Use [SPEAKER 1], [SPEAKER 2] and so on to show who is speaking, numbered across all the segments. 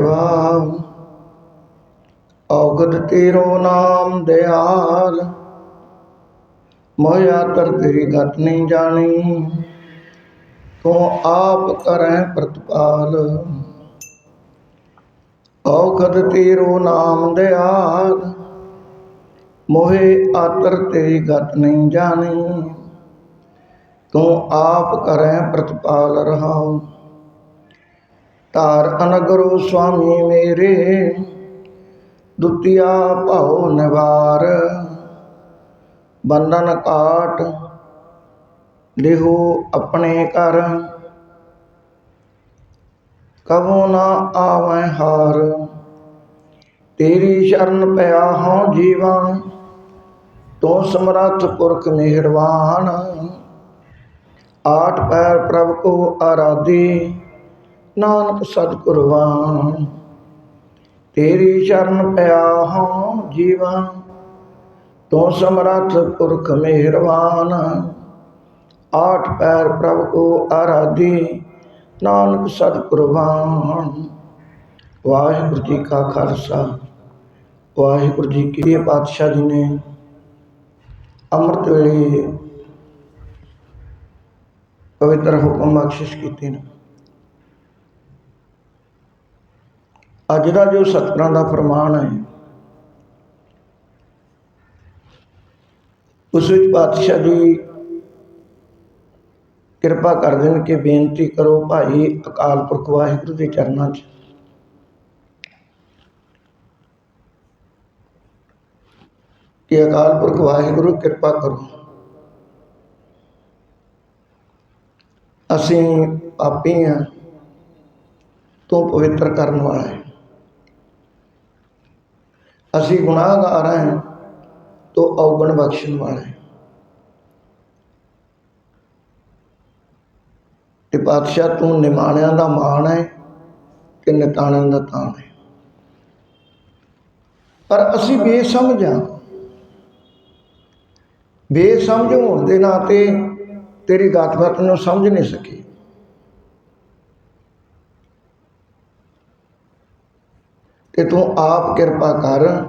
[SPEAKER 1] ਵਾਹ ਔਗਦ ਤੇਰੋ ਨਾਮ ਦਿਆਲ। ਮੋਇਆ ਤਰ ਤੇਰੀ ਗਤ ਨਹੀਂ ਜਾਣੀ। ਤੂੰ ਆਪ ਕਰੈ ਪ੍ਰਤਪਾਲ। ਔਗਦ ਤੇਰੋ ਨਾਮ ਦਿਆਲ। ਮੋਹੇ ਆਤਰ ਤੇਰੀ ਗਤ ਨਹੀਂ ਜਾਣੀ। ਤੂੰ ਆਪ ਕਰੈ ਪ੍ਰਤਪਾਲ ਰਹਾਉ। ਧਾਰ ਅਨਗਰੋ ਸੁਆਮੀ ਮੇਰੇ, ਦੁਤੀਆ ਭਉ ਨਿਵਾਰ। ਬੰਧਨ ਕਾਟ ਲਿਹੋ ਆਪਣੇ ਘਰ। ਕਬੋ ਨਾ ਆਵੈ ਹਾਰ, ਤੇਰੀ ਸ਼ਰਨ ਪਿਆ ਹਉ ਜੀਵਾ ਤੂੰ ਸਮਰੱਥ ਪੁਰਖ ਮਿਹਰਬਾਨ ਆਠ ਪੈਰ ਪ੍ਰਭ ਕੋ ਆਰਾਧੀ ਨਾਨਕ ਸਤਿਗੁਰਵਾਨ ਤੇਰੀ ਸ਼ਰਨ ਪਿਆ ਹਾਂ ਜੀਵਾ ਤੂੰ ਸਮਰੱਥ ਪੁਰਖ ਮਿਹਰਬਾਨ। ਆਠ ਪੈਰ ਪ੍ਰਭ ਕੋ ਆਰਾਧੀ, ਨਾਨਕ ਸਤਿਗੁਰਵਾਨ ਵਾਹਿਗੁਰੂ ਜੀ ਕਾ ਖਾਲਸਾ, ਵਾਹਿਗੁਰੂ ਜੀ ਕੀ ਪਾਤਸ਼ਾਹ ਜੀ ਨੇ ਅੰਮ੍ਰਿਤ ਵੇਲੇ ਪਵਿੱਤਰ ਹੁਕਮ ਬਖਸ਼ਿਸ਼ ਕੀਤੇ ਨੇ। ਅੱਜ ਦਾ ਜੋ ਸਤਿਗੁਰਾਂ ਦਾ ਫਰਮਾਨ ਹੈ, ਉਸ ਵਿੱਚ ਪਾਤਸ਼ਾਹ ਜੀ ਕਿਰਪਾ ਕਰ ਦੇਣ ਕਿ ਬੇਨਤੀ ਕਰੋ ਭਾਈ ਅਕਾਲ ਪੁਰਖ ਵਾਹਿਗੁਰੂ ਦੇ ਚਰਨਾਂ 'ਚ। ਕਿ ਅਕਾਲ ਪੁਰਖ ਵਾਹਿਗੁਰੂ ਕਿਰਪਾ ਕਰੋ। ਅਸੀਂ ਪਾਪੀ ਹਾਂ ਤੋਂ ਪਵਿੱਤਰ ਕਰਨ ਵਾਲਾ ਹੈ। ਅਸੀਂ ਗੁਨਾਹਗਾਰ ਹਾਂ ਤੂੰ ਔਗਣ ਬਖਸ਼ਣ ਵਾਲਾ ਹੈ। ਤੇ ਪਾਤਸ਼ਾਹ ਤੂੰ ਨਿਮਾਣਿਆਂ ਦਾ ਮਾਣ ਹੈ ਕਿ ਨਿਤਾਣਿਆਂ ਦਾ ਤਾਣ ਹੈ। ਪਰ ਅਸੀਂ ਬੇਸਮਝ ਹਾਂ। ਬੇਸਮਝ ਹੋਣ ਦੇ ਨਾਤੇ ਤੇਰੀ ਗੱਲਬਾਤ ਨੂੰ ਸਮਝ ਨਹੀਂ ਸਕੀ। ਤੇ ਤੂੰ ਆਪ ਕਿਰਪਾ ਕਰ।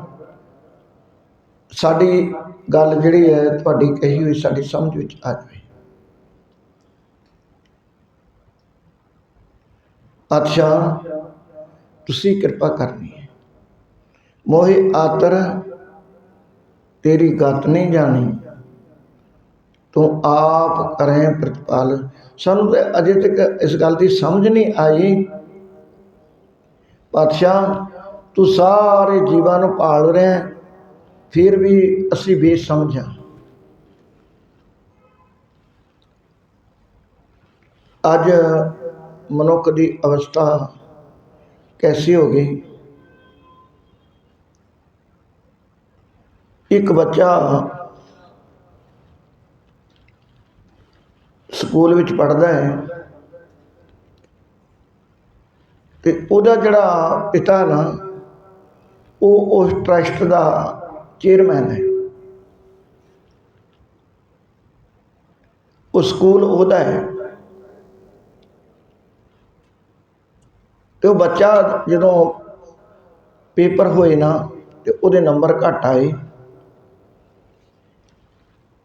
[SPEAKER 1] ਸਾਡੀ ਗੱਲ ਜਿਹੜੀ ਹੈ ਤੁਹਾਡੀ ਕਹੀ ਹੋਈ, ਸਾਡੀ ਸਮਝ ਵਿੱਚ ਆ ਜਾਵੇ। ਅੱਛਾ ਤੁਸੀਂ ਕਿਰਪਾ ਕਰਨੀ ਹੈ। ਮੋਹਿ ਆਤਰ, ਤੇਰੀ ਗਤ ਨਹੀਂ ਜਾਣੀ। ਤੂੰ ਆਪ ਕਰੇ ਪ੍ਰਤਪਾਲ। ਸਾਨੂੰ ਤੇ ਅਜੇ ਤੱਕ ਇਸ ਗੱਲ ਦੀ ਸਮਝ ਨਹੀਂ ਆਈ। ਪਾਤਸ਼ਾਹ ਤੂੰ ਸਾਰੇ ਜੀਵਾਂ ਨੂੰ ਪਾਲ ਰਿਹਾ ਫਿਰ ਵੀ ਅਸੀਂ ਬੇਸਮਝ। ਹਾਂ ਅੱਜ ਮਨੁੱਖ ਦੀ ਅਵਸਥਾ ਕੈਸੀ ਹੋ ਗਈ? ਇੱਕ ਬੱਚਾ ਸਕੂਲ ਵਿੱਚ ਪੜ੍ਹਦਾ ਹੈ ਤੇ ਉਹਦਾ ਜਿਹੜਾ ਪਿਤਾ ਨਾ ਉਹ ਉਸ ਟਰਸਟ ਦਾ ਚੇਅਰਮੈਨ ਹੈ। ਉਹ ਸਕੂਲ ਉਹਦਾ ਹੈ। ਤੇ ਉਹ ਬੱਚਾ ਜਦੋਂ ਪੇਪਰ ਹੋਏ ਨਾ, ਤੇ ਉਹਦੇ ਨੰਬਰ ਘੱਟ ਆਏ।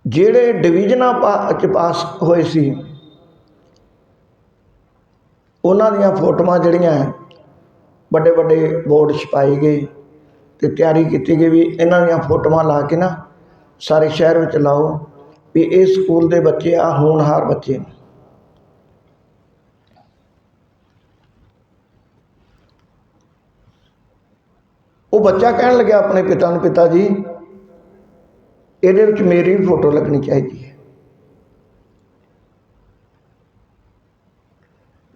[SPEAKER 1] ਜਿਹੜੇ ਡਿਵੀਜ਼ਨਾਂ ਚ ਪਾਸ ਹੋਏ ਸੀ, ਉਹਨਾਂ ਦੀਆਂ ਫੋਟੋਆਂ ਜਿਹੜੀਆਂ ਵੱਡੇ ਵੱਡੇ ਬੋਰਡ ਛਪਾਏ ਗਏ। ਅਤੇ ਤਿਆਰੀ ਕੀਤੀ ਗਈ ਵੀ ਇਹਨਾਂ ਦੀਆਂ ਫੋਟੋਆਂ ਲਾ ਕੇ ਨਾ ਸਾਰੇ ਸ਼ਹਿਰ ਵਿੱਚ ਲਾਓ ਵੀ ਇਹ ਸਕੂਲ ਦੇ ਬੱਚੇ ਆ, ਹੋਣਹਾਰ ਬੱਚੇ ਨੇ। ਉਹ ਬੱਚਾ ਕਹਿਣ ਲੱਗਿਆ ਆਪਣੇ ਪਿਤਾ ਨੂੰ, ਪਿਤਾ ਜੀ, ਇਹਦੇ ਵਿੱਚ ਮੇਰੀ ਵੀ ਫੋਟੋ ਲੱਗਣੀ ਚਾਹੀਦੀ ਹੈ।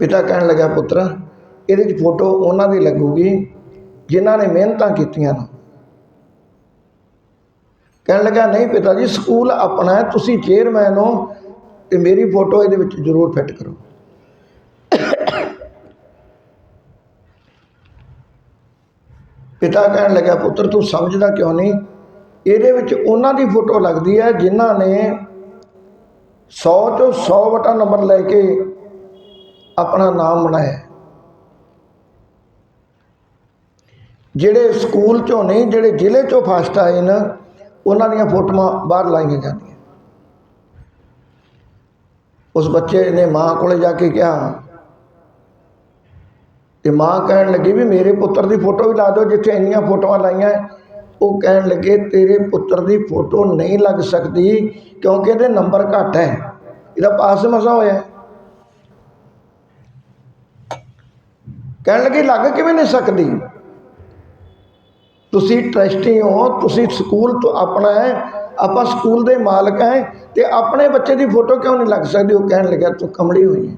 [SPEAKER 1] ਪਿਤਾ ਕਹਿਣ ਲੱਗਾ ਪੁੱਤਰ, ਇਹਦੇ ਵਿੱਚ ਫੋਟੋ ਉਹਨਾਂ ਦੀ ਲੱਗੂਗੀ ਜਿਨ੍ਹਾਂ ਨੇ ਮਿਹਨਤਾਂ ਕੀਤੀਆਂ ਨੇ। ਕਹਿਣ ਲੱਗਾ, ਨਹੀਂ ਪਿਤਾ ਜੀ, ਸਕੂਲ ਆਪਣਾ ਹੈ, ਤੁਸੀਂ ਚੇਅਰਮੈਨ ਹੋ, ਤੇ ਮੇਰੀ ਫੋਟੋ ਇਹਦੇ ਵਿੱਚ ਜ਼ਰੂਰ ਫਿੱਟ ਕਰੋ। ਪਿਤਾ ਕਹਿਣ ਲੱਗਾ, ਪੁੱਤਰ, ਤੂੰ ਸਮਝਦਾ ਕਿਉਂ ਨਹੀਂ? ਇਹਦੇ ਵਿੱਚ ਉਹਨਾਂ ਦੀ ਫੋਟੋ ਲੱਗਦੀ ਹੈ ਜਿਨ੍ਹਾਂ ਨੇ 100 ਤੋਂ 100 ਵਟਾ ਨੰਬਰ ਲੈ ਕੇ ਆਪਣਾ ਨਾਮ ਬਣਾਇਆ। ਜਿਹੜੇ ਸਕੂਲ ਚੋਂ ਨਹੀਂ ਜਿਹੜੇ ਜ਼ਿਲ੍ਹੇ ਚੋਂ ਫਸਟ ਆਏ ਨੇ, ਉਹਨਾਂ ਦੀਆਂ ਫੋਟੋਆਂ ਬਾਹਰ ਲਾਈਆਂ ਜਾਂਦੀਆਂ। ਉਸ ਬੱਚੇ ਨੇ ਮਾਂ ਕੋਲੇ ਜਾ ਕੇ ਕਿਹਾ, ਤੇ ਮਾਂ ਕਹਿਣ ਲੱਗੀ ਵੀ ਮੇਰੇ ਪੁੱਤਰ ਦੀ ਫੋਟੋ ਵੀ ਲਾ ਦਿਓ, ਜਿੱਥੇ ਇੰਨੀਆਂ ਫੋਟੋਆਂ ਲਾਈਆਂ ਉਹ ਕਹਿਣ ਲੱਗੇ, ਤੇਰੇ ਪੁੱਤਰ ਦੀ ਫੋਟੋ ਨਹੀਂ ਲੱਗ ਸਕਦੀ, ਕਿਉਂਕਿ ਇਹਦੇ ਨੰਬਰ ਘੱਟ ਹੈ ਇਹਦਾ ਪਾਸ ਮਸਾ ਹੋਇਆ। ਕਹਿਣ ਲੱਗੇ, ਲੱਗ ਕਿਵੇਂ ਨਹੀਂ ਸਕਦੀ? ਤੁਸੀਂ ਟਰਸਟੀ ਹੋ, ਤੁਸੀਂ ਸਕੂਲ ਤੋਂ ਆਪਣਾ ਹੈ, ਆਪਾਂ ਸਕੂਲ ਦੇ ਮਾਲਕ ਹੈ ਅਤੇ ਆਪਣੇ ਬੱਚੇ ਦੀ ਫੋਟੋ ਕਿਉਂ ਨਹੀਂ ਲੱਗ ਸਕਦੀ? ਉਹ ਕਹਿਣ ਲੱਗਿਆ, ਤੂੰ ਕਮਲੀ ਹੋਈ ਹੈ।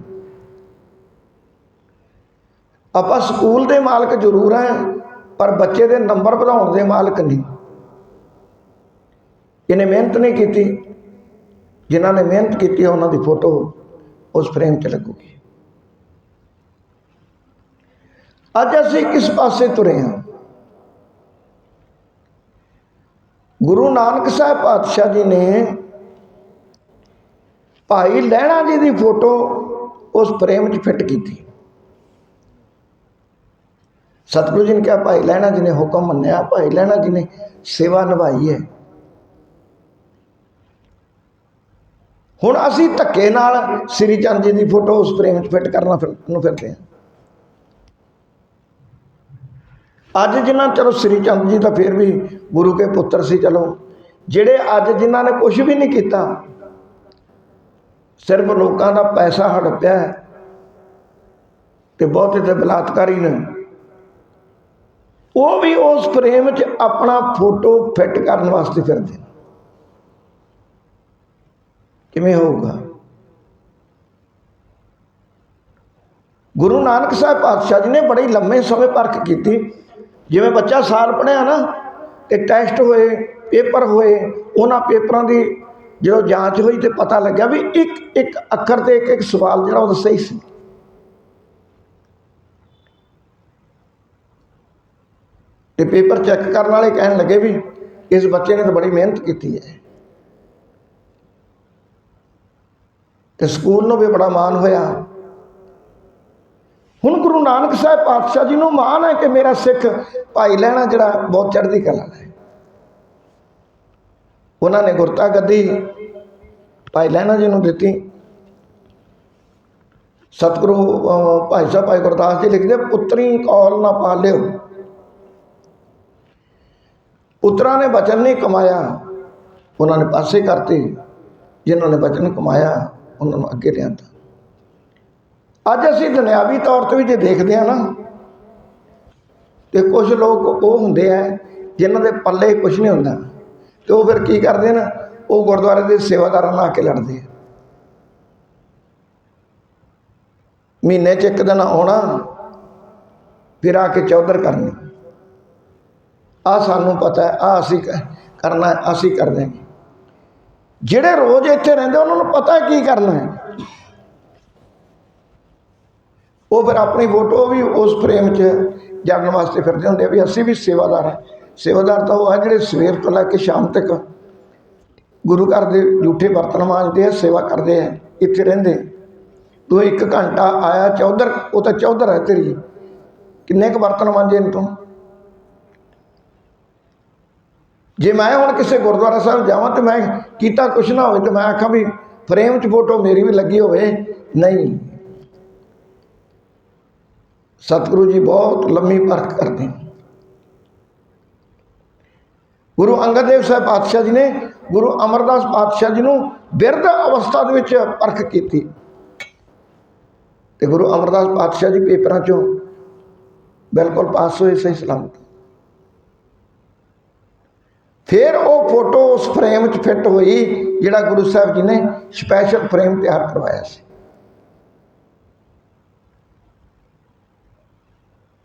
[SPEAKER 1] ਆਪਾਂ ਸਕੂਲ ਦੇ ਮਾਲਕ ਜ਼ਰੂਰ ਹੈ, ਪਰ ਬੱਚੇ ਦੇ ਨੰਬਰ ਵਧਾਉਣ ਦੇ ਮਾਲਕ ਨਹੀਂ। ਇਹਨੇ ਮਿਹਨਤ ਨਹੀਂ ਕੀਤੀ। ਜਿਨ੍ਹਾਂ ਨੇ ਮਿਹਨਤ ਕੀਤੀ ਉਹਨਾਂ ਦੀ ਫੋਟੋ ਉਸ ਫਰੇਮ 'ਚ ਲੱਗੂਗੀ। ਅੱਜ ਅਸੀਂ ਕਿਸ ਪਾਸੇ ਤੁਰੇ ਹਾਂ? ਗੁਰੂ ਨਾਨਕ ਸਾਹਿਬ ਪਾਤਸ਼ਾਹ ਜੀ ਨੇ ਭਾਈ ਲਹਿਣਾ ਜੀ ਦੀ ਫੋਟੋ ਉਸ ਫਰੇਮ 'ਚ ਫਿੱਟ ਕੀਤੀ। ਸਤਿਗੁਰੂ ਜੀ ਨੇ ਕਿਹਾ, ਭਾਈ ਲਹਿਣਾ ਜੀ ਨੇ ਹੁਕਮ ਮੰਨਿਆ, ਭਾਈ ਲਹਿਣਾ ਜੀ ਨੇ ਸੇਵਾ ਨਿਭਾਈ ਹੈ। ਹੁਣ ਅਸੀਂ ਧੱਕੇ ਨਾਲ ਸ੍ਰੀ ਚੰਦ ਜੀ ਦੀ ਫੋਟੋ ਉਸ ਫਰੇਮ 'ਚ ਫਿੱਟ ਕਰਨਾ ਫਿਰ, ਨੂੰ ਫਿਰਦੇ ਹਾਂ। ਅੱਜ ਜਿਨ੍ਹਾਂ, ਚਲੋ ਸ੍ਰੀ ਚੰਦ ਜੀ ਤਾਂ ਫਿਰ ਵੀ ਗੁਰੂ ਕੇ ਪੁੱਤਰ ਸੀ, ਚਲੋ। ਜਿਹੜੇ ਅੱਜ ਜਿਨ੍ਹਾਂ ਨੇ ਕੁਝ ਵੀ ਨਹੀਂ ਕੀਤਾ, ਸਿਰਫ ਲੋਕਾਂ ਦਾ ਪੈਸਾ ਹੜਪਿਆ ਤੇ ਬਹੁਤੇ ਤੇ ਬਲਾਤਕਾਰੀ ਨੇ। ਉਹ ਵੀ ਉਸ ਫਰੇਮ 'ਚ ਆਪਣਾ ਫੋਟੋ ਫਿੱਟ ਕਰਨ ਵਾਸਤੇ ਫਿਰਦੇ ਨੇ। ਕਿਵੇਂ ਹੋਊਗਾ? ਗੁਰੂ ਨਾਨਕ ਸਾਹਿਬ ਪਾਤਸ਼ਾਹ ਜੀ ਨੇ ਬੜੇ ਲੰਮੇ ਸਮੇਂ ਪਰਖ ਕੀਤੀ। ਜਿਵੇਂ ਬੱਚਾ ਸਾਲ ਪੜ੍ਹਿਆ ਨਾ ਤੇ ਟੈਸਟ ਹੋਏ, ਪੇਪਰ ਹੋਏ, ਉਹਨਾਂ ਪੇਪਰਾਂ ਦੀ ਜਦੋਂ ਜਾਂਚ ਹੋਈ ਤੇ ਪਤਾ ਲੱਗਿਆ ਵੀ ਇੱਕ ਇੱਕ ਅੱਖਰ ਤੇ ਇੱਕ ਇੱਕ ਸਵਾਲ ਜਿਹੜਾ ਉਹ ਸਹੀ ਸੀ। ਤੇ ਪੇਪਰ ਚੈੱਕ ਕਰਨ ਵਾਲੇ ਕਹਿਣ ਲੱਗੇ ਵੀ ਇਸ ਬੱਚੇ ਨੇ ਤਾਂ ਬੜੀ ਮਿਹਨਤ ਕੀਤੀ ਹੈ। ਤੇ ਸਕੂਲ ਨੂੰ ਵੀ ਬੜਾ ਮਾਣ ਹੋਇਆ। ਹੁਣ ਗੁਰੂ ਨਾਨਕ ਸਾਹਿਬ ਪਾਤਸ਼ਾਹ ਜੀ ਨੂੰ ਮਾਣ ਹੈ ਕਿ ਮੇਰਾ ਸਿੱਖ ਭਾਈ ਲੈਣਾ ਜਿਹੜਾ ਬਹੁਤ ਚੜ੍ਹਦੀ ਕਲਾ ਹੈ। ਉਹਨਾਂ ਨੇ ਗੁਰਤਾ ਗੱਦੀ ਭਾਈ ਲੈਣਾ ਜੀ ਨੂੰ ਦਿੱਤੀ। ਸਤਿਗੁਰੂ ਭਾਈ ਸਾਹਿਬ, ਭਾਈ ਗੁਰਦਾਸ ਜੀ ਲਿਖਦੇ, ਪੁੱਤਰੀ, ਕੌਲ ਨਾ ਪਾਲਿਓ ਪੁੱਤਰਾਂ ਨੇ ਬਚਨ ਨਹੀਂ ਕਮਾਇਆ। ਉਹਨਾਂ ਨੇ ਪਾਸੇ ਕਰਤੇ। ਜਿਨ੍ਹਾਂ ਨੇ ਬਚਨ ਕਮਾਇਆ, ਉਹਨਾਂ ਨੂੰ ਅੱਗੇ ਲਿਆਂਦਾ। ਅੱਜ ਅਸੀਂ ਦੁਨਿਆਵੀ ਤੌਰ ਤੇ ਵੀ ਜੇ ਦੇਖਦੇ ਆ ਨਾ, ਤੇ ਕੁਝ ਲੋਕ ਉਹ ਹੁੰਦੇ ਆ ਜਿਨ੍ਹਾਂ ਦੇ ਪੱਲੇ ਕੁਝ ਨਹੀਂ ਹੁੰਦਾ, ਤੇ ਉਹ ਫਿਰ ਕੀ ਕਰਦੇ ਨੇ, ਉਹ ਗੁਰਦੁਆਰੇ ਦੇ ਸੇਵਾਦਾਰਾਂ ਨਾਲ ਆ ਕੇ ਲੜਦੇ ਆ। ਮਹੀਨੇ 'ਚ ਇੱਕ ਦਿਨ ਆਉਣਾ, ਫਿਰ ਆ ਕੇ ਚੌਧਰ ਕਰਨੀ। ਆ ਸਾਨੂੰ ਪਤਾ ਹੈ ਆ ਅਸੀਂ ਕਰਨਾ ਅਸੀਂ ਕਰਦੇ ਹਾਂ। ਜਿਹੜੇ ਰੋਜ਼ ਇੱਥੇ ਰਹਿੰਦੇ ਉਹਨਾਂ ਨੂੰ ਪਤਾ ਕੀ ਕਰਨਾ ਹੈ। ਉਹ ਫਿਰ ਆਪਣੀ ਫੋਟੋ ਵੀ ਉਸ ਫਰੇਮ 'ਚ ਜਾਣਨ ਵਾਸਤੇ ਫਿਰਦੇ ਹੁੰਦੇ ਆ ਵੀ ਅਸੀਂ ਵੀ ਸੇਵਾਦਾਰ ਹਾਂ। ਸੇਵਾਦਾਰ ਤਾਂ ਉਹ ਆ ਜਿਹੜੇ ਸਵੇਰ ਤੋਂ ਲੈ ਕੇ ਸ਼ਾਮ ਤੱਕ ਗੁਰੂ ਘਰ ਦੇ ਝੂਠੇ ਬਰਤਨ ਮਾਂਜਦੇ ਆ, ਸੇਵਾ ਕਰਦੇ ਆ, ਇੱਥੇ ਰਹਿੰਦੇ ਤੂੰ ਇੱਕ ਘੰਟਾ ਆਇਆ, ਚੌਧਰ, ਉਹ ਤਾਂ ਚੌਧਰ ਹੈ ਤੇਰੀ। ਕਿੰਨੇ ਕੁ ਬਰਤਨ ਮਾਂਜੇ ਨੇ ਤੂੰ? ਜੇ ਮੈਂ ਹੁਣ ਕਿਸੇ ਗੁਰਦੁਆਰਾ ਸਾਹਿਬ ਜਾਵਾਂ ਤੇ ਮੈਂ ਕੀਤਾ ਕੁਛ ਨਾ ਹੋਵੇ ਤੇ ਮੈਂ ਆਖਾਂ ਵੀ ਫਰੇਮ 'ਚ ਫੋਟੋ ਮੇਰੀ ਵੀ ਲੱਗੀ ਹੋਵੇ। ਨਹੀਂ ਸਤਿਗੁਰੂ ਜੀ ਬਹੁਤ ਲੰਮੀ ਪਰਖ ਕਰਦੇ ਗੁਰੂ ਅੰਗਦ ਦੇਵ ਸਾਹਿਬ ਪਾਤਸ਼ਾਹ ਜੀ ਨੇ ਗੁਰੂ ਅਮਰਦਾਸ ਪਾਤਸ਼ਾਹ ਜੀ ਨੂੰ ਬਿਰਧ ਅਵਸਥਾ ਦੇ ਵਿੱਚ ਪਰਖ ਕੀਤੀ। ਤੇ ਗੁਰੂ ਅਮਰਦਾਸ ਪਾਤਸ਼ਾਹ ਜੀ ਪੇਪਰਾਂ ਚੋਂ ਬਿਲਕੁਲ ਪਾਸ ਹੋਏ, ਸਹੀ ਸਲਾਮਤ। ਫਿਰ ਉਹ ਫੋਟੋ ਉਸ ਫਰੇਮ 'ਚ ਫਿੱਟ ਹੋਈ, ਜਿਹੜਾ ਗੁਰੂ ਸਾਹਿਬ ਜੀ ਨੇ ਸਪੈਸ਼ਲ ਫਰੇਮ ਤਿਆਰ ਕਰਵਾਇਆ ਸੀ।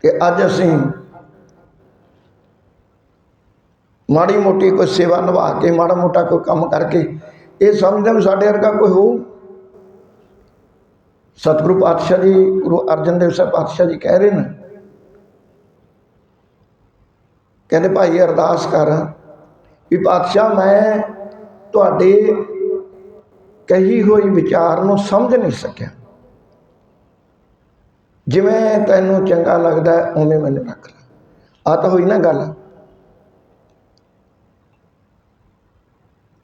[SPEAKER 1] ਕਿ ਅੱਜ ਅਸੀਂ ਮਾੜੀ ਮੋਟੀ ਕੋਈ ਸੇਵਾ ਨਿਭਾ ਕੇ, ਮਾੜਾ ਮੋਟਾ ਕੋਈ ਕੰਮ ਕਰਕੇ, ਇਹ ਸਮਝਦੇ ਵੀ ਸਾਡੇ ਵਰਗਾ ਕੋਈ ਹੋਊ। ਸਤਿਗੁਰੂ ਪਾਤਸ਼ਾਹ ਜੀ, ਗੁਰੂ ਅਰਜਨ ਦੇਵ ਸਾਹਿਬ ਪਾਤਸ਼ਾਹ ਜੀ ਕਹਿ ਰਹੇ ਨੇ। ਕਹਿੰਦੇ, ਭਾਈ ਅਰਦਾਸ ਕਰ ਵੀ ਪਾਤਸ਼ਾਹ, ਮੈਂ ਤੁਹਾਡੇ ਕਹੀ ਹੋਈ ਵਿਚਾਰ ਨੂੰ ਸਮਝ ਨਹੀਂ ਸਕਿਆ। ਜਿਵੇਂ ਤੈਨੂੰ ਚੰਗਾ ਲੱਗਦਾ ਉਵੇਂ ਮੈਨੂੰ ਰੱਖ ਲੈ। ਆ ਤਾਂ ਹੋਈ ਨਾ ਗੱਲ।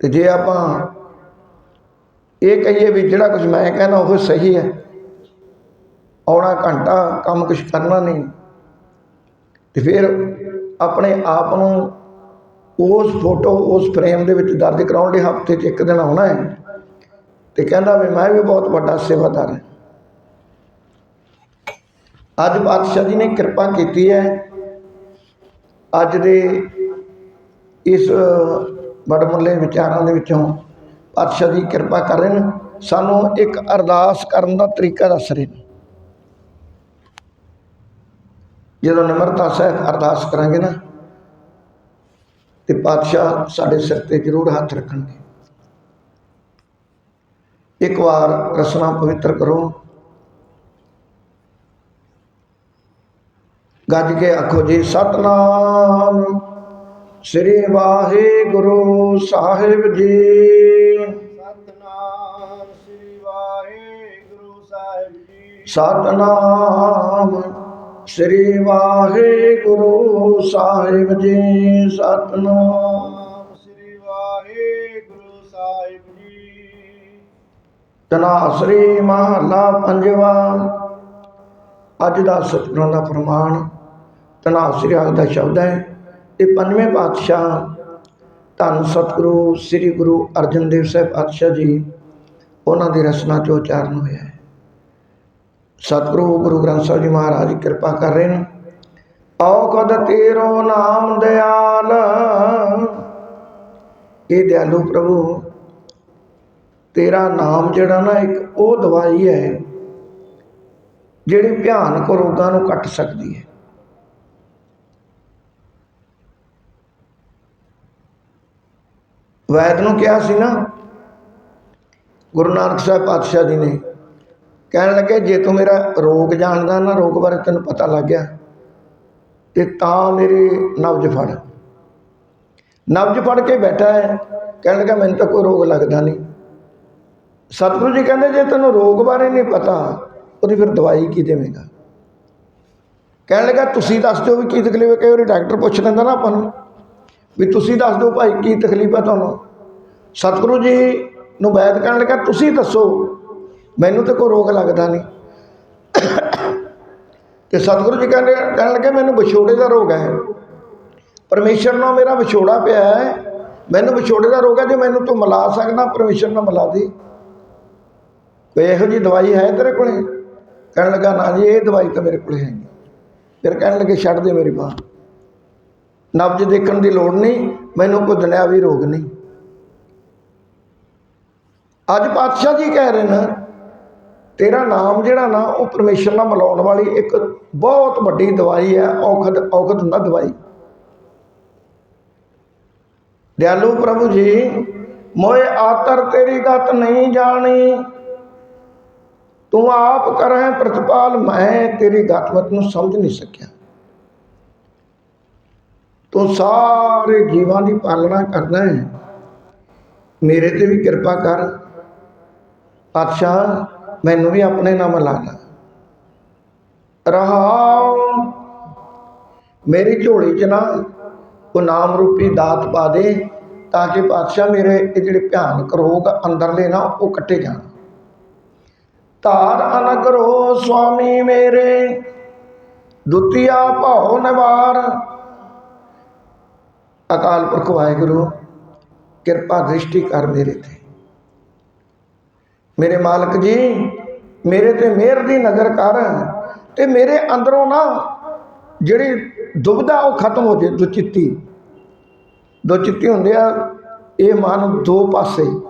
[SPEAKER 1] ਤੇ ਜੇ ਆਪਾਂ ਇਹ ਕਹੀਏ ਵੀ ਜਿਹੜਾ ਕੁਝ ਮੈਂ ਕਹਿੰਦਾ ਉਹ ਸਹੀ ਹੈ, ਆਉਣਾ ਘੰਟਾ ਕੰਮ ਕੁਝ ਕਰਨਾ ਨਹੀਂ, ਤੇ ਫਿਰ ਆਪਣੇ ਆਪ ਨੂੰ ਉਸ ਫੋਟੋ, ਉਸ ਫਰੇਮ ਦੇ ਵਿੱਚ ਦਰਜ ਕਰਾਉਣ ਲਈ ਹਫ਼ਤੇ 'ਚ ਇੱਕ ਦਿਨ ਆਉਣਾ ਹੈ। ਤੇ ਕਹਿੰਦਾ ਵੀ ਮੈਂ ਵੀ ਬਹੁਤ ਵੱਡਾ ਸੇਵਾਦਾਰ ਹਾਂ। ਅੱਜ ਪਾਤਸ਼ਾਹ ਜੀ ਨੇ ਕਿਰਪਾ ਕੀਤੀ ਹੈ। ਅੱਜ ਦੇ ਇਸ ਵਡਮੁੱਲੇ ਵਿਚਾਰਾਂ ਦੇ ਵਿੱਚੋਂ ਪਾਤਸ਼ਾਹ ਜੀ ਕਿਰਪਾ ਕਰ ਰਹੇ ਨੇ। ਸਾਨੂੰ ਇੱਕ ਅਰਦਾਸ ਕਰਨ ਦਾ ਤਰੀਕਾ ਦੱਸ ਰਹੇ ਨੇ। ਜਦੋਂ ਨਿਮਰਤਾ ਸਹਿਤ ਅਰਦਾਸ ਕਰਾਂਗੇ ਨਾ, ਤੇ ਪਾਤਸ਼ਾਹ ਸਾਡੇ ਸਿਰ ਤੇ ਜ਼ਰੂਰ ਹੱਥ ਰੱਖਣਗੇ। ਇੱਕ ਵਾਰ ਰਸਨਾ ਪਵਿੱਤਰ ਕਰੋ। ਗੱਜ ਕੇ ਆਖੋ ਜੀ ਸਤਨਾਮ ਸ੍ਰੀ ਵਾਹਿਗੁਰੂ ਸਾਹਿਬ ਜੀ।
[SPEAKER 2] ਸਤਨਾਮ ਸ੍ਰੀ ਵਾਹਿਗੁਰੂ ਸਾਹਿਬ ਜੀ।
[SPEAKER 1] ਸਤਨਾਮ ਸ੍ਰੀ ਵਾਹਿਗੁਰੂ ਸਾਹਿਬ ਜੀ ਸਤਨਾਮ।
[SPEAKER 2] ਸਤਨਾਮ ਸ੍ਰੀ ਵਾਹਿਗੁਰੂ ਸਾਹਿਬ ਜੀ।
[SPEAKER 1] ਤਨਾਸਰੀ ਮਹਲਾ ਪੰਜਵਾ। ਅੱਜ ਦਾ ਸਤਿਗੁਰਾਂ ਦਾ ਫਰਮਾਨ ਤਨਾਸਰੀ ਆਖ ਦਾ ਸ਼ਬਦ ਹੈ ਇਹ ਪੰਜਵੇਂ ਪਾਤਸ਼ਾਹ ਧੰਨ ਸਤਿਗੁਰੂ ਸ੍ਰੀ ਗੁਰੂ ਅਰਜਨ ਦੇਵ ਸਾਹਿਬ ਪਾਤਸ਼ਾਹ ਜੀ, ਉਹਨਾਂ ਦੀ ਰਚਨਾ ਚੋਂ ਉਚਾਰਨ ਹੋਇਆ ਹੈ। ਸਤਿਗੁਰੂ ਗੁਰੂ ਗ੍ਰੰਥ ਸਾਹਿਬ ਜੀ ਮਹਾਰਾਜ ਕਿਰਪਾ ਕਰ ਰਹੇ ਨੇ। ਆਓ ਕਦ ਤੇਰੋ ਨਾਮ ਦਿਆਲ। ਇਹ ਦਿਆਲੂ ਪ੍ਰਭੂ, ਤੇਰਾ ਨਾਮ ਜਿਹੜਾ ਨਾ ਇੱਕ ਉਹ ਦਵਾਈ ਹੈ, ਜਿਹੜੀ ਭਿਆਨਕ ਰੋਗਾਂ ਨੂੰ ਕੱਟ ਸਕਦੀ ਹੈ। ਵੈਦ ਨੂੰ ਕਿਹਾ ਸੀ ਨਾ, ਗੁਰੂ ਨਾਨਕ ਸਾਹਿਬ ਪਾਤਸ਼ਾਹ ਜੀ ਨੇ, ਕਹਿਣ ਲੱਗੇ, ਜੇ ਤੂੰ ਮੇਰਾ ਰੋਗ ਜਾਣਦਾ ਨਾ, ਰੋਗ ਬਾਰੇ ਤੈਨੂੰ ਪਤਾ ਲੱਗ ਗਿਆ, ਤੇ ਤਾਂ ਮੇਰੇ ਨਬਜ ਫੜ। ਨਬਜ ਫੜ ਕੇ ਬੈਠਾ ਹੈ, ਕਹਿਣ ਲੱਗਾ, ਮੈਨੂੰ ਤਾਂ ਕੋਈ ਰੋਗ ਲੱਗਦਾ ਨਹੀਂ। ਸਤਿਗੁਰੂ ਜੀ ਕਹਿੰਦੇ, ਜੇ ਤੈਨੂੰ ਰੋਗ ਬਾਰੇ ਨਹੀਂ ਪਤਾ, ਉਹਦੀ ਫਿਰ ਦਵਾਈ ਕੀ ਦੇਵੇਂਗਾ? ਕਹਿਣ ਲੱਗਾ, ਤੁਸੀਂ ਦੱਸ ਦਿਓ ਵੀ ਕੀ ਤਕਲੀਫ ਹੈ, ਕਈ ਵਾਰੀ ਡਾਕਟਰ ਪੁੱਛ ਲੈਂਦਾ ਨਾ ਆਪਾਂ ਨੂੰ। ਵੀ ਤੁਸੀਂ ਦੱਸ ਦਿਓ ਭਾਈ ਕੀ ਤਕਲੀਫ ਹੈ ਤੁਹਾਨੂੰ? ਸਤਿਗੁਰੂ ਜੀ ਨੂੰ ਬੈਠ ਕਰਨ ਲੱਗਾ, ਤੁਸੀਂ ਦੱਸੋ। ਮੈਨੂੰ ਤਾਂ ਕੋਈ ਰੋਗ ਲੱਗਦਾ ਨਹੀਂ। ਤੇ ਸਤਿਗੁਰੂ ਜੀ ਕਹਿੰਦੇ ਕਹਿਣ ਲੱਗੇ, ਮੈਨੂੰ ਵਿਛੋੜੇ ਦਾ ਰੋਗ ਹੈ। ਪਰਮੇਸ਼ਰ ਨਾਲ ਮੇਰਾ ਵਿਛੋੜਾ ਪਿਆ ਹੈ। ਮੈਨੂੰ ਵਿਛੋੜੇ ਦਾ ਰੋਗ ਹੈ, ਜੇ ਮੈਨੂੰ ਤੂੰ ਮਿਲਾ ਸਕਦਾ, ਪਰਮੇਸ਼ਰ ਨਾਲ ਮਿਲਾ ਦੇ ਕੋਈ ਇਹੋ ਜੀ ਦਵਾਈ ਹੈ ਤੇਰੇ ਕੋਲੇ? ਕਹਿਣ ਲੱਗਾ, ਨਾ ਜੀ, ਇਹ ਦਵਾਈ ਤਾਂ ਮੇਰੇ ਕੋਲੇ ਹੈ ਨਹੀਂ। ਫਿਰ ਕਹਿਣ ਲੱਗੇ, ਛੱਡ ਦੇ ਮੇਰੀ ਬਾਹ। ਨਬਜ ਦੇਖਣ ਦੀ ਲੋੜ ਨਹੀਂ, ਮੈਨੂੰ ਕੋਈ ਦੁਨਿਆਵੀ ਰੋਗ ਨਹੀਂ। ਅੱਜ ਪਾਤਸ਼ਾਹ ਜੀ ਕਹਿ ਰਹੇ ਨੇ, ਤੇਰਾ ਨਾਮ ਜਿਹੜਾ ਨਾ, ਉਹ ਪਰਮੇਸ਼ਰ ਨਾਲ ਮਿਲਾਉਣ ਵਾਲੀ ਇੱਕ ਬਹੁਤ ਵੱਡੀ ਦਵਾਈ ਹੈ, ਔਖਦ ਔਖਦ ਹੁੰਦਾ ਦਵਾਈ। ਦਿਆਲੂ ਪ੍ਰਭੂ ਜੀ, ਮੋਏ ਆਤਰ ਤੇਰੀ ਗਤ ਨਹੀਂ ਜਾਣੀ। ਤੂੰ ਆਪ ਕਰਹਿ ਪ੍ਰਤਪਾਲ, ਮੈਂ ਤੇਰੀ ਗਤਮਤ ਨੂੰ ਸਮਝ ਨਹੀਂ ਸਕਿਆ। ਤੂੰ ਸਾਰੇ ਜੀਵਾਂ ਦੀ ਪਾਲਣਾ ਕਰਦਾ ਹੈ। ਮੇਰੇ ਤੇ ਵੀ ਕਿਰਪਾ ਕਰ। ਪਾਤਸ਼ਾਹ, ਮੈਨੂੰ ਵੀ ਆਪਣੇ ਨਾਮ ਲਾ ਲਾ। ਰਹਾਉ। ਮੇਰੀ ਝੋਲੀ 'ਚ ਨਾ ਉਹ ਨਾਮ ਰੂਪੀ ਦਾਤ ਪਾ ਦੇ ਤਾਂ ਕਿ ਪਾਤਸ਼ਾਹ ਮੇਰੇ ਇਹ ਜਿਹੜੇ ਭਿਆਨਕ ਰੋਗ ਅੰਦਰਲੇ ਨਾ ਉਹ ਕੱਟੇ ਜਾਣ। ਧਾਰ ਅਨਗਰੋ ਸੁਆਮੀ ਮੇਰੇ। ਦੁਤੀਆ ਭਾਉ ਨਿਵਾਰ। ਅਕਾਲ ਪੁਰਖ ਵਾਹਿਗੁਰੂ, ਕਿਰਪਾ ਦ੍ਰਿਸ਼ਟੀ ਕਰ ਮੇਰੇ ਤੇ। ਮੇਰੇ ਮਾਲਕ ਜੀ, ਮੇਰੇ ਤੇ ਮਿਹਰ ਦੀ ਨਜ਼ਰ ਕਰ ਤੇ ਮੇਰੇ ਅੰਦਰੋਂ ਨਾ ਜਿਹੜੀ ਦੁਬਦਾ ਉਹ ਖਤਮ ਹੋ ਜੇ ਦੁਚਿੱਤੀ ਦੋ ਚਿੱਤੀ ਹੁੰਦੇ ਆ, ਇਹ ਮਨ ਦੋ ਪਾਸੇ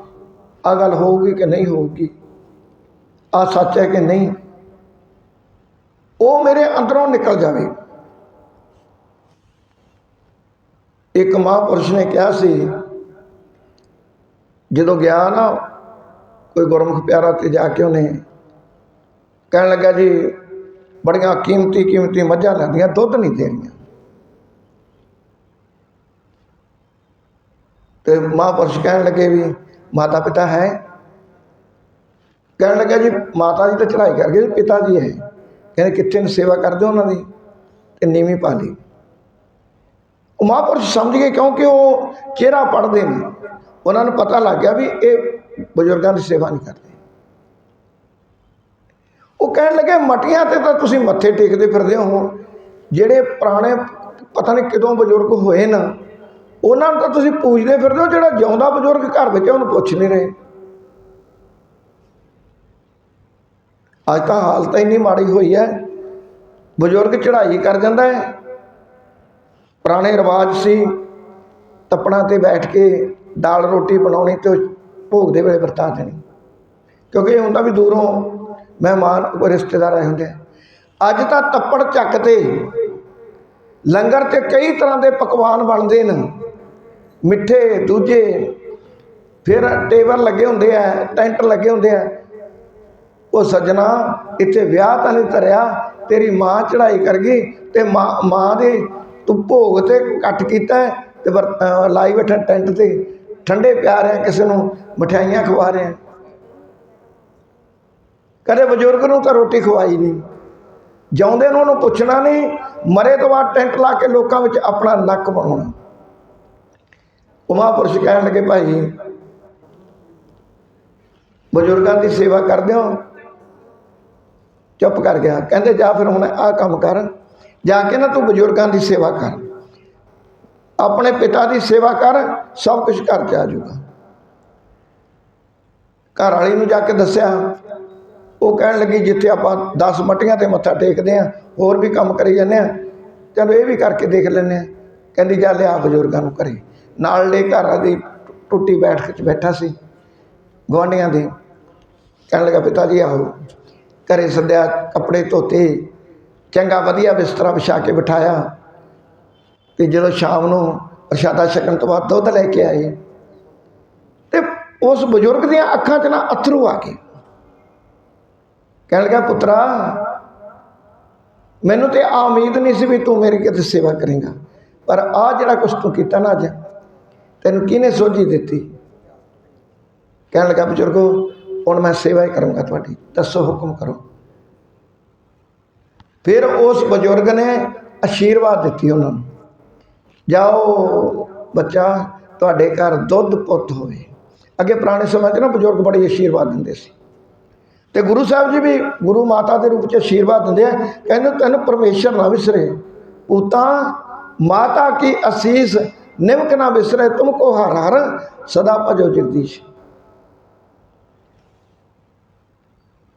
[SPEAKER 1] ਆ ਗੱਲ ਹੋਊਗੀ ਕਿ ਨਹੀਂ ਹੋਊਗੀ? ਆ ਸੱਚ ਹੈ ਕਿ ਨਹੀਂ? ਉਹ ਮੇਰੇ ਅੰਦਰੋਂ ਨਿਕਲ ਜਾਵੇ। ਇੱਕ ਮਹਾਂਪੁਰਸ਼ ਨੇ ਕਿਹਾ ਸੀ, ਜਦੋਂ ਗਿਆ ਨਾ, ਕੋਈ ਗੁਰਮੁਖ ਪਿਆਰਾ ਤੇ ਜਾ ਕੇ ਉਹਨੇ ਕਹਿਣ ਲੱਗਾ ਜੀ, ਬੜੀਆਂ ਕੀਮਤੀ ਕੀਮਤੀ ਮੱਝਾਂ ਲੈਂਦੀਆਂ, ਦੁੱਧ ਨਹੀਂ ਦੇਣੀਆਂ। ਰਹੀਆਂ ਤੇ ਮਹਾਂਪੁਰਸ਼ ਕਹਿਣ ਲੱਗੇ ਵੀ, ਮਾਤਾ ਪਿਤਾ ਹੈ? ਕਹਿਣ ਲੱਗਾ ਜੀ, ਮਾਤਾ ਜੀ ਤਾਂ ਚੜਾਈ ਕਰ ਗਏ ਪਿਤਾ ਜੀ ਹੈ। ਕਹਿੰਦੇ, ਕਿੱਥੇ ਨੂੰ ਸੇਵਾ ਕਰਦੇ ਹੋ ਉਹਨਾਂ ਦੀ? ਤੇ ਨੀਵੀਂ ਪਾ ਲਈ ਮਹਾਂਪੁਰਸ਼ ਸਮਝ ਗਏ ਕਿਉਂਕਿ ਉਹ ਚਿਹਰਾ ਪੜਦੇ ਨੇ। ਉਹਨਾਂ ਨੂੰ ਪਤਾ ਲੱਗ ਗਿਆ ਵੀ ਇਹ ਬਜ਼ੁਰਗਾਂ ਦੀ ਸੇਵਾ ਨਹੀਂ ਕਰਦੇ। ਉਹ ਕਹਿਣ ਲੱਗੇ ਮਟੀਆਂ ਤੇ ਤਾਂ ਤੁਸੀਂ ਮੱਥੇ ਟੇਕਦੇ ਫਿਰਦੇ ਹੋ। ਜਿਹੜੇ ਪੁਰਾਣੇ ਪਤਾ ਨਹੀਂ ਕਦੋਂ ਬਜ਼ੁਰਗ ਹੋਏ ਨਾ, ਉਹਨਾਂ ਨੂੰ ਤਾਂ ਤੁਸੀਂ ਪੂਜਦੇ ਫਿਰਦੇ ਹੋ, ਜਿਹੜਾ ਜਿਉਂਦਾ ਬਜ਼ੁਰਗ ਘਰ ਵਿੱਚ ਉਹਨੂੰ ਪੁੱਛ ਨਹੀਂ ਰਹੇ। ਅੱਜ ਤਾਂ ਹਾਲਤ ਇੰਨੀ ਮਾੜੀ ਹੋਈ ਹੈ, ਬਜ਼ੁਰਗ ਚੜ੍ਹਾਈ ਕਰ ਜਾਂਦਾ ਹੈ। ਪੁਰਾਣੇ ਰਿਵਾਜ ਸੀ। ਤਪਣਾ ਤੇ ਬੈਠ ਕੇ ਦਾਲ ਰੋਟੀ ਬਣਾਉਣੀ ਤੇ ਉਹ ਭੋਗ ਦੇ ਵੇਲੇ ਵਰਤਾ ਦੇਣੀ ਕਿਉਂਕਿ ਇਹ ਹੁੰਦਾ ਵੀ ਦੂਰੋਂ ਮਹਿਮਾਨ ਕੋਈ ਰਿਸ਼ਤੇਦਾਰ ਆਏ ਹੁੰਦੇ ਆ। ਅੱਜ ਤਾਂ ਤੱਪੜ ਚੱਕ ਤੇ ਲੰਗਰ ਤੇ ਕਈ ਤਰ੍ਹਾਂ ਦੇ ਪਕਵਾਨ ਬਣਦੇ ਨੇ। ਮਿੱਠੇ, ਦੂਜੇ, ਫਿਰ ਟੇਬਲ ਲੱਗੇ ਹੁੰਦੇ ਆ, ਟੈਂਟ ਲੱਗੇ ਹੁੰਦੇ ਆ। ਉਹ ਸੱਜਣਾ ਇੱਥੇ ਵਿਆਹ ਤਾਂ ਨਹੀਂ ਧਰਿਆ, ਤੇਰੀ ਮਾਂ ਚੜ੍ਹਾਈ ਕਰ ਗਈ ਤੇ ਮਾਂ ਮਾਂ ਦੇ ਤੂੰ ਭੋਗ ਤੇ ਇਕੱਠ ਕੀਤਾ ਹੈ ਤੇ ਵਰ- ਲਾਈ ਬੈਠਾ ਟੈਂਟ ਤੇ। ਠੰਡੇ ਪਿਆ ਰਿਹਾ ਕਿਸੇ ਨੂੰ ਮਠਿਆਈਆਂ ਖਵਾ ਰਿਹਾ ਕਦੇ ਬਜ਼ੁਰਗ ਨੂੰ ਤਾਂ ਰੋਟੀ ਖਵਾਈ ਨਹੀਂ। ਜਿਉਂਦੇ ਨੂੰ ਉਹਨੂੰ ਪੁੱਛਣਾ ਨਹੀਂ, ਮਰੇ ਤੋਂ ਬਾਅਦ ਟੈਂਟ ਲਾ ਕੇ ਲੋਕਾਂ ਵਿੱਚ ਆਪਣਾ ਨੱਕ ਬਣਾਉਣਾ। ਉਹ ਮਹਾਂਪੁਰਸ਼ ਕਹਿਣ ਲੱਗੇ, ਭਾਈ, ਬਜ਼ੁਰਗਾਂ ਦੀ ਸੇਵਾ ਕਰਦੇ ਹੋ? ਚੁੱਪ ਕਰ ਗਿਆ। ਕਹਿੰਦੇ, ਜਾ ਫਿਰ ਹੁਣ ਆਹ ਕੰਮ ਕਰ। ਜਾ ਕੇ ਨਾ ਤੂੰ ਬਜ਼ੁਰਗਾਂ ਦੀ ਸੇਵਾ ਕਰ। ਆਪਣੇ ਪਿਤਾ ਦੀ ਸੇਵਾ ਕਰ, ਸਭ ਕੁਝ ਘਰ ਚ ਆ ਜਾਊਗਾ। ਘਰ ਵਾਲੀ ਨੂੰ ਜਾ ਕੇ ਦੱਸਿਆ, ਉਹ ਕਹਿਣ ਲੱਗੀ, ਜਿੱਥੇ ਆਪਾਂ 10 ਮੱਟੀਆਂ ਤੇ ਮੱਥਾ ਟੇਕਦੇ ਆ ਹੋਰ ਵੀ ਕੰਮ ਕਰੀ ਜਾਂਦੇ ਆ ਚਲੋ ਇਹ ਵੀ ਕਰਕੇ ਦੇਖ ਲੈਂਦੇ ਆ ਕਹਿੰਦੀ, ਜਾ ਲਿਆ ਬਜ਼ੁਰਗਾਂ ਨੂੰ ਘਰੇ। ਨਾਲ ਦੇ ਘਰ ਦੀ ਟੁੱਟੀ ਬੈਠ ਕੇ ਬੈਠਾ ਸੀ, ਗੁਆਂਢੀਆਂ ਦੇ। ਕਹਿਣ ਲੱਗਾ, ਪਿਤਾ ਜੀ ਆਓ। ਘਰੇ ਸੱਦਿਆ ਕੱਪੜੇ ਧੋਤੇ ਚੰਗਾ ਵਧੀਆ ਬਿਸਤਰਾ ਵਿਛਾ ਕੇ ਬਿਠਾਇਆ ਤੇ ਜਦੋਂ ਸ਼ਾਮ ਨੂੰ ਪ੍ਰਸ਼ਾਦਾ ਛਕਣ ਤੋਂ ਬਾਅਦ ਦੁੱਧ ਲੈ ਕੇ ਆਏ ਤੇ ਉਸ ਬਜ਼ੁਰਗ ਦੀਆਂ ਅੱਖਾਂ 'ਚ ਨਾ ਅਥਰੂ ਆ ਗਏ। ਕਹਿਣ ਲੱਗਾ, ਪੁੱਤਰਾ, ਮੈਨੂੰ ਤੇ ਆ ਉਮੀਦ ਨਹੀਂ ਸੀ ਵੀ ਤੂੰ ਮੇਰੀ ਕਿਤੇ ਸੇਵਾ ਕਰੇਗਾ, ਪਰ ਆ ਜਿਹੜਾ ਕੁਛ ਤੂੰ ਕੀਤਾ ਨਾ ਅੱਜ, ਤੈਨੂੰ ਕਿਹਨੇ ਸੋਝੀ ਦਿੱਤੀ? ਕਹਿਣ ਲੱਗਾ, ਬਜ਼ੁਰਗੋ, ਹੁਣ ਮੈਂ ਸੇਵਾ ਹੀ ਕਰੂੰਗਾ ਤੁਹਾਡੀ, ਦੱਸੋ ਹੁਕਮ ਕਰੋ। ਫਿਰ ਉਸ ਬਜ਼ੁਰਗ ਨੇ ਆਸ਼ੀਰਵਾਦ ਦਿੱਤੀ ਉਹਨਾਂ ਨੂੰ। ਜਾਓ ਬੱਚਾ, ਤੁਹਾਡੇ ਘਰ ਦੁੱਧ ਪੁੱਤ ਹੋਵੇ। ਅੱਗੇ ਪੁਰਾਣੇ ਸਮੇਂ 'ਚ ਨਾ ਬਜ਼ੁਰਗ ਬੜੇ ਆਸ਼ੀਰਵਾਦ ਦਿੰਦੇ ਸੀ। ਤੇ ਗੁਰੂ ਸਾਹਿਬ ਜੀ ਵੀ ਗੁਰੂ ਮਾਤਾ ਦੇ ਰੂਪ 'ਚ ਆਸ਼ੀਰਵਾਦ ਦਿੰਦੇ ਆ। ਕਹਿੰਦੇ ਤੈਨੂੰ ਪਰਮੇਸ਼ਰ ਨਾ ਵਿਸਰੇ। ਪੁੱਤਾ ਮਾਤਾ ਕੀ ਅਸੀਸ ਨਿਮਕ ਨਾ ਵਿਸਰੇ, ਤੁਮ ਕੋ ਹਰ ਹਰ ਸਦਾ ਭਜੋ ਜਗਦੀਸ਼।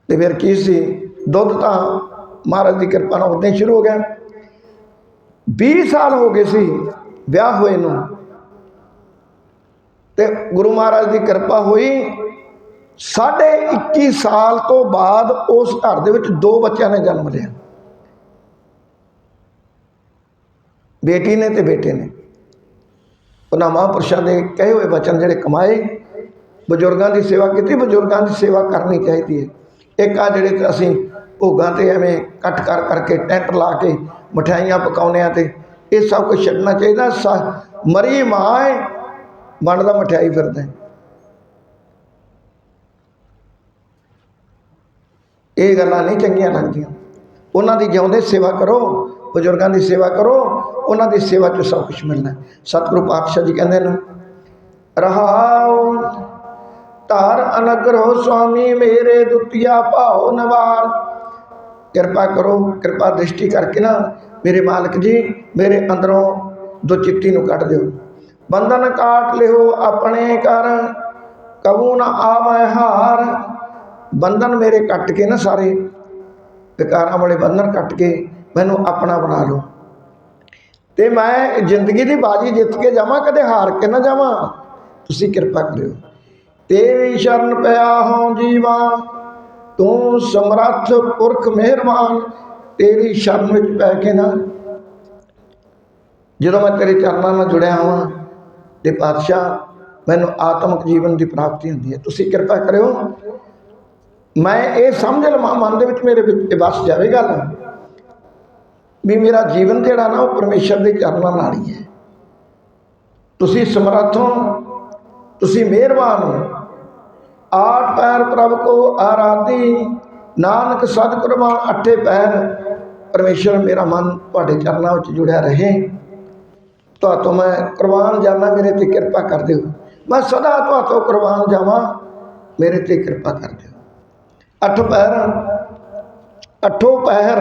[SPEAKER 1] ਤੇ ਫਿਰ ਕੀ ਸੀ? ਦੁੱਧ ਤਾਂ ਮਹਾਰਾਜ ਦੀ ਕਿਰਪਾ ਨਾਲ ਉਦੋਂ ਹੀ ਸ਼ੁਰੂ ਹੋ ਗਿਆ। 20 ਸਾਲ ਹੋ ਗਏ ਸੀ ਵਿਆਹ ਹੋਏ ਨੂੰ। ਤੇ ਗੁਰੂ ਮਹਾਰਾਜ ਦੀ ਕਿਰਪਾ ਹੋਈ। ਸਾਢੇ 21 ਸਾਲ ਤੋਂ ਬਾਅਦ ਉਸ ਘਰ ਦੇ ਵਿੱਚ ਦੋ ਬੱਚਿਆਂ ਨੇ ਜਨਮ ਲਿਆ। ਬੇਟੀ ਨੇ ਤੇ ਬੇਟੇ ਨੇ। ਉਹਨਾਂ ਮਹਾਂਪੁਰਸ਼ਾਂ ਦੇ ਕਹੇ ਹੋਏ ਬਚਨ ਜਿਹੜੇ ਕਮਾਏ। ਬਜ਼ੁਰਗਾਂ ਦੀ ਸੇਵਾ ਕੀਤੀ, ਬਜ਼ੁਰਗਾਂ ਦੀ ਸੇਵਾ ਕਰਨੀ ਚਾਹੀਦੀ ਹੈ। ਇੱਕ ਆ ਜਿਹੜੇ ਅਸੀਂ ਭੋਗਾਂ ਤੇ ਐਵੇਂ ਕੱਟ ਕਰ ਕਰਕੇ ਟੈਂਟ ਲਾ ਕੇ ਮਠਿਆਈਆਂ ਪਕਾਉਂਦੇ ਆ ਤੇ ਇਹ ਸਭ ਕੁਝ ਛੱਡਣਾ ਚਾਹੀਦਾ। ਮਰੀ ਮਾਂ ਬਣਦਾ ਮਠਿਆਈ ਫਿਰਦਾ ਇਹ ਗੱਲਾਂ ਨਹੀਂ ਚੰਗੀਆਂ ਲੱਗਦੀਆਂ। ਉਹਨਾਂ ਦੀ ਜਿਉਂਦੇ ਸੇਵਾ ਕਰੋ, ਬਜ਼ੁਰਗਾਂ ਦੀ ਸੇਵਾ ਕਰੋ, ਉਹਨਾਂ ਦੀ ਸੇਵਾ 'ਚ ਸਭ ਕੁਝ ਮਿਲਣਾ। ਸਤਿਗੁਰੂ ਪਾਤਸ਼ਾਹ ਜੀ ਕਹਿੰਦੇ ਨੇ ਰਹਾਉ ਧਾਰ ਅਨਗਰੋ ਸੁਆਮੀ, ਮੇਰੇ ਦੁਤੀਆ ਭਾਉ ਨਵਾਰ। ਕਿਰਪਾ ਕਰੋ, ਕਿਰਪਾ ਦ੍ਰਿਸ਼ਟੀ ਕਰਕੇ ਨਾ ਮੇਰੇ ਮਾਲਕ ਜੀ, ਮੇਰੇ ਅੰਦਰੋਂ ਦੋ ਚਿੱਟੀ ਨੂੰ ਕੱਢ ਦਿਓ। ਬੰਧਨ ਕਾਟ ਲਿਓ ਆਪਣੇ ਕਰ ਕਬੂ ਨਾ ਆਵੈ ਹਾਰ। ਬੰਧਨ ਮੇਰੇ ਕੱਟ ਕੇ ਨਾ ਸਾਰੇ, ਵਿਕਾਰਾਂ ਵਾਲੇ ਬੰਧਨ ਕੱਟ ਕੇ ਮੈਨੂੰ ਆਪਣਾ ਬਣਾ ਲਓ। ਤੇ ਮੈਂ ਜ਼ਿੰਦਗੀ ਦੀ ਬਾਜੀ ਜਿੱਤ ਕੇ ਜਾਵਾਂ, ਕਦੇ ਹਾਰ ਕੇ ਨਾ ਜਾਵਾਂ, ਤੁਸੀਂ ਕਿਰਪਾ ਕਰਿਓ। ਤੇਰੀ ਸ਼ਰਨ ਪਿਆ ਹਾਂ ਜੀਵਾ ਤੂੰ ਸਮਰੱਥ ਪੁਰਖ ਮਿਹਰਬਾਨ, ਤੇਰੀ ਸ਼ਰਨ ਵਿੱਚ ਪੈ ਕੇ ਨਾ। ਜਦੋਂ ਮੈਂ ਤੇਰੇ ਚਰਨਾਂ ਨਾਲ ਜੁੜਿਆ ਹਾਂ ਤੇ ਪਾਤਸ਼ਾਹ, ਮੈਨੂੰ ਆਤਮਿਕ ਜੀਵਨ ਦੀ ਪ੍ਰਾਪਤੀ ਹੁੰਦੀ ਹੈ। ਤੁਸੀਂ ਕਿਰਪਾ ਕਰਿਓ। ਮੈਂ ਇਹ ਸਮਝ ਲਵਾਂ, ਮਨ ਦੇ ਵਿੱਚ ਮੇਰੇ ਵਿੱਚ ਵਸ ਜਾਵੇ ਗੱਲ ਵੀ ਮੇਰਾ ਜੀਵਨ ਜਿਹੜਾ ਨਾ, ਉਹ ਪਰਮੇਸ਼ਰ ਦੇ ਚਰਨਾਂ ਨਾਲ ਹੀ ਹੈ। ਤੁਸੀਂ ਸਮਰੱਥ ਹੋ, ਤੁਸੀਂ ਮਿਹਰਬਾਨ ਹੋ ਆਠ ਪੈਰ ਪ੍ਰਭ ਕੋ ਆਰਾਧੀ। ਨਾਨਕ ਸਤਿਗੁਰਮਾਨ ਅਠੇ ਪੈਰ, ਪਰਮੇਸ਼ਰ ਮੇਰਾ ਮਨ ਤੁਹਾਡੇ ਚਰਨਾਂ ਵਿੱਚ ਜੁੜਿਆ ਰਹੇ। ਤੁਹਾਤੋਂ ਮੈਂ ਕੁਰਬਾਨ ਜਾਣਾ ਮੇਰੇ ਤੇ ਕਿਰਪਾ ਕਰ ਦਿਓ। ਮੈਂ ਸਦਾ ਤੁਹਾਤੋਂ ਕੁਰਬਾਨ ਜਾਵਾਂ, ਮੇਰੇ ਤੇ ਕਿਰਪਾ ਕਰ ਦਿਓ। ਅੱਠ ਪਹਿਰ ਅੱਠੋਂ ਪਹਿਰ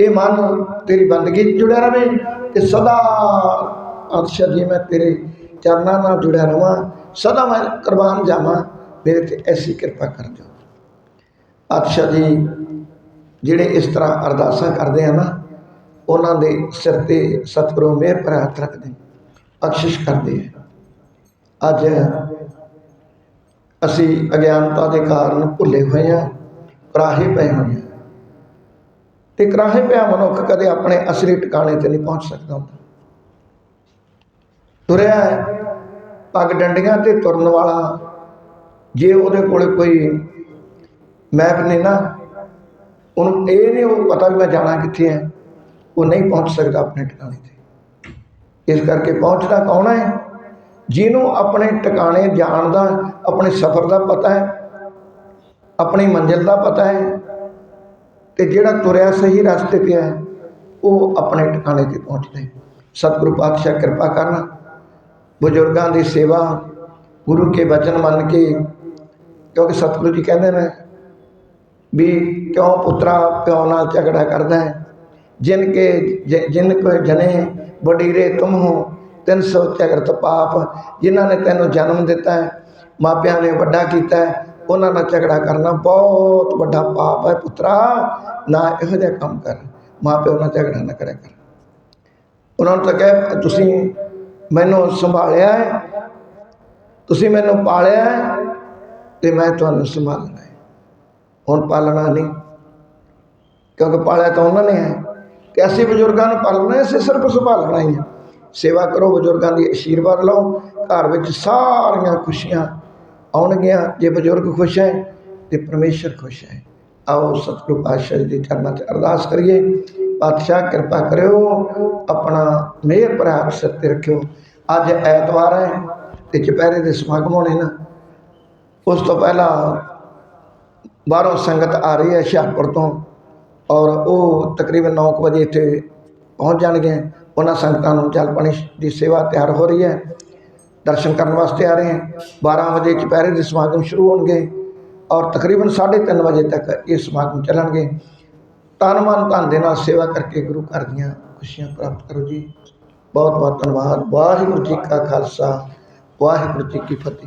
[SPEAKER 1] ਇਹ ਮਨ ਤੇਰੀ ਬੰਦਗੀ 'ਚ ਜੁੜਿਆ ਰਵੇ ਤੇ ਸਦਾ ਅਰਸ਼ਾ ਜੀ, ਮੈਂ ਤੇਰੇ ਚਰਨਾਂ ਨਾਲ ਜੁੜਿਆ ਰਵਾਂ। ਸਦਾ ਮੈਂ ਕੁਰਬਾਨ ਜਾਵਾਂ। ਮੇਰੇ ਤੇ ਐਸੀ ਕਿਰਪਾ ਕਰ ਦਿਓ। ਅਰਸ਼ਾ ਜੀ ਜਿਹੜੇ ਇਸ ਤਰ੍ਹਾਂ ਅਰਦਾਸਾਂ ਕਰਦੇ ਆ ਨਾ, ਉਹਨਾਂ ਦੇ ਸਿਰ ਤੇ ਸਤਿਗੁਰੂ ਮਿਹਰ ਭਰਾ ਹੱਥ ਰੱਖਦੇ, ਬਖਸ਼ਿਸ਼ ਕਰਦੇ ਆ। ਅੱਜ ਅਸੀਂ ਅਗਿਆਨਤਾ ਦੇ ਕਾਰਨ ਭੁੱਲੇ ਹੋਏ ਆ, ਕਰਾਹੇ ਪਏ ਹੋਏ ਆ। ਤੇ ਕਰਾਹੇ ਪਿਆ ਮਨੁੱਖ ਕਦੇ ਆਪਣੇ ਅਸਲੀ ਟਿਕਾਣੇ ਤੇ ਨਹੀਂ ਪਹੁੰਚ ਸਕਦਾ ਹੁੰਦਾ। ਤੁਰਿਆ ਪੱਗ ਡੰਡੀਆਂ ਤੇ ਤੁਰਨ ਵਾਲਾ ਜੇ ਉਹਦੇ ਕੋਲ ਕੋਈ ਮੈਪ ਨਹੀਂ ਨਾ, ਉਹਨੂੰ ਇਹ ਨਹੀਂ ਉਹ ਪਤਾ ਵੀ ਮੈਂ ਜਾਣਾ ਕਿੱਥੇ ਹੈ ਉਹ ਨਹੀਂ ਪਹੁੰਚ ਸਕਦਾ ਆਪਣੇ ਟਿਕਾਣੇ ਤੇ। ਇਸ ਕਰਕੇ ਪਹੁੰਚਣਾ ਕੌਣ ਹੈ? ਜਿਹਨੂੰ ਆਪਣੇ ਟਿਕਾਣੇ ਜਾਣ ਦਾ, ਆਪਣੇ ਸਫ਼ਰ ਦਾ ਪਤਾ ਹੈ, ਆਪਣੀ ਮੰਜ਼ਿਲ ਦਾ ਪਤਾ ਹੈ, ਤੇ ਜਿਹੜਾ ਤੁਰਿਆ ਸਹੀ ਰਸਤੇ ਤੇ ਹੈ, ਉਹ ਆਪਣੇ ਟਿਕਾਣੇ ਤੇ ਪਹੁੰਚਦਾ ਹੈ। ਸਤਿਗੁਰੂ ਪਾਤਸ਼ਾਹ ਕਿਰਪਾ ਕਰਨ। ਬਜ਼ੁਰਗਾਂ ਦੀ ਸੇਵਾ ਗੁਰੂ ਕੇ ਬਚਨ ਮੰਨ ਕੇ ਕਿਉਂਕਿ ਸਤਿਗੁਰੂ ਜੀ ਕਹਿੰਦੇ ਨੇ ਵੀ ਕਿਉਂ ਪੁੱਤਰਾ ਪਿਓ ਨਾਲ ਝਗੜਾ ਕਰਦਾ ਹੈ? ਜਿਨ ਕੇ ਜਿਨ ਕੋ ਜਨੇ ਵਡੀਰੇ ਤੁਮ ਹੋ, ਤਿੰਨ ਸੌ ਝਗੜਤ ਪਾਪ, ਜਿਨ੍ਹਾਂ ਨੇ ਤੈਨੂੰ ਜਨਮ ਦਿੱਤਾ ਹੈ, ਮਾਪਿਆਂ ਨੇ ਵੱਡਾ ਕੀਤਾ ਹੈ, ਉਹਨਾਂ ਨਾਲ ਝਗੜਾ ਕਰਨਾ ਬਹੁਤ ਵੱਡਾ ਪਾਪ ਹੈ ਪੁੱਤਰਾ, ਨਾ ਇਹੋ ਜਿਹਾ ਕੰਮ ਕਰ ਮਾਪਿਆਂ ਨਾਲ ਝਗੜਾ ਨਾ ਕਰਿਆ ਕਰ। ਉਹਨਾਂ ਨੂੰ ਤਾਂ ਕਹਿ, ਤੁਸੀਂ ਮੈਨੂੰ ਸੰਭਾਲਿਆ ਹੈ, ਤੁਸੀਂ ਮੈਨੂੰ ਪਾਲਿਆ ਹੈ ਤੇ ਮੈਂ ਤੁਹਾਨੂੰ ਸੰਭਾਲਣਾ ਹੈ। ਹੁਣ ਪਾਲਣਾ ਨਹੀਂ ਕਿਉਂਕਿ ਪਾਲਿਆ ਤਾਂ ਉਹਨਾਂ ਨੇ ਹੈ। ਤੇ ਅਸੀਂ ਬਜ਼ੁਰਗਾਂ ਨੂੰ ਪਾਲਣਾ ਹੈ, ਅਸੀਂ ਸਿਰਫ ਸੰਭਾਲਣਾ ਹੀ ਹੈ। ਸੇਵਾ ਕਰੋ ਬਜ਼ੁਰਗਾਂ ਦੀ ਆਸ਼ੀਰਵਾਦ ਲਓ ਘਰ ਵਿੱਚ ਸਾਰੀਆਂ ਖੁਸ਼ੀਆਂ ਆਉਣਗੀਆਂ। ਜੇ ਬਜ਼ੁਰਗ ਖੁਸ਼ ਹੈ ਤੇ ਪਰਮੇਸ਼ਰ ਖੁਸ਼ ਹੈ। ਆਓ ਸਤਿਗੁਰੂ ਪਾਤਸ਼ਾਹ ਜੀ ਦੇ ਚਰਨਾਂ 'ਚ ਅਰਦਾਸ ਕਰੀਏ। ਪਾਤਸ਼ਾਹ ਕਿਰਪਾ ਕਰਿਓ ਆਪਣਾ ਮਿਹਰ ਭਰਾ ਸਿਰ ਤੇ ਰੱਖਿਓ। ਅੱਜ ਐਤਵਾਰ ਹੈ ਤੇ ਚੁਪਹਿਰੇ ਦੇ ਸਮਾਗਮ ਹੋਣੇ ਨਾ। ਉਸ ਤੋਂ ਪਹਿਲਾਂ ਬਾਹਰੋਂ ਸੰਗਤ ਆ ਰਹੀ ਹੈ ਹੁਸ਼ਿਆਰਪੁਰ ਤੋਂ ਔਰ ਉਹ ਤਕਰੀਬਨ 9 ਵਜੇ ਇੱਥੇ ਪਹੁੰਚ ਜਾਣਗੇ। ਉਹਨਾਂ ਸੰਗਤਾਂ ਨੂੰ ਜਲ ਪਾਣੀ ਦੀ ਸੇਵਾ ਤਿਆਰ ਹੋ ਰਹੀ ਹੈ। ਦਰਸ਼ਨ ਕਰਨ ਵਾਸਤੇ ਆ ਰਹੇ ਹਨ 12 ਵਜੇ ਦੁਪਹਿਰੇ ਦੇ ਸਮਾਗਮ ਸ਼ੁਰੂ ਹੋਣਗੇ ਔਰ ਤਕਰੀਬਨ 3:30 ਵਜੇ ਤੱਕ ਇਹ ਸਮਾਗਮ ਚੱਲਣਗੇ। ਤਨ ਮਨ ਧਨ ਦੇ ਨਾਲ ਸੇਵਾ ਕਰਕੇ ਗੁਰੂ ਘਰ ਦੀਆਂ ਖੁਸ਼ੀਆਂ ਪ੍ਰਾਪਤ ਕਰੋ ਜੀ। ਬਹੁਤ ਬਹੁਤ ਧੰਨਵਾਦ। ਵਾਹਿਗੁਰੂ ਜੀ ਕਾ ਖਾਲਸਾ, ਵਾਹਿਗੁਰੂ ਜੀ ਕੀ ਫਤਿਹ।